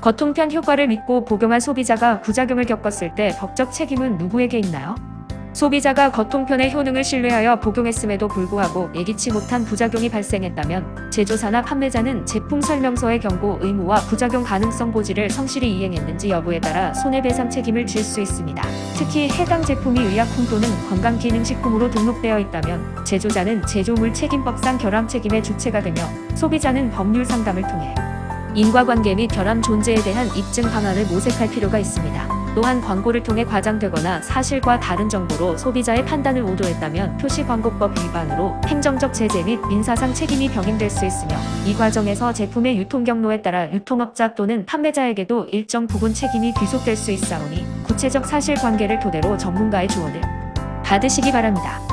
거통편 효과를 믿고 복용한 소비자가 부작용을 겪었을 때 법적 책임은 누구에게 있나요? 소비자가 거통편의 효능을 신뢰하여 복용했음에도 불구하고 예기치 못한 부작용이 발생했다면 제조사나 판매자는 제품 설명서의 경고 의무와 부작용 가능성 고지를 성실히 이행했는지 여부에 따라 손해배상 책임을 질 수 있습니다. 특히 해당 제품이 의약품 또는 건강기능식품으로 등록되어 있다면 제조자는 제조물 책임법상 결함 책임의 주체가 되며 소비자는 법률 상담을 통해 인과관계 및 결함 존재에 대한 입증 방안을 모색할 필요가 있습니다. 또한 광고를 통해 과장되거나 사실과 다른 정보로 소비자의 판단을 오도했다면 표시광고법 위반으로 행정적 제재 및 민사상 책임이 병행될 수 있으며 이 과정에서 제품의 유통 경로에 따라 유통업자 또는 판매자에게도 일정 부분 책임이 귀속될 수 있사오니 구체적 사실관계를 토대로 전문가의 조언을 받으시기 바랍니다.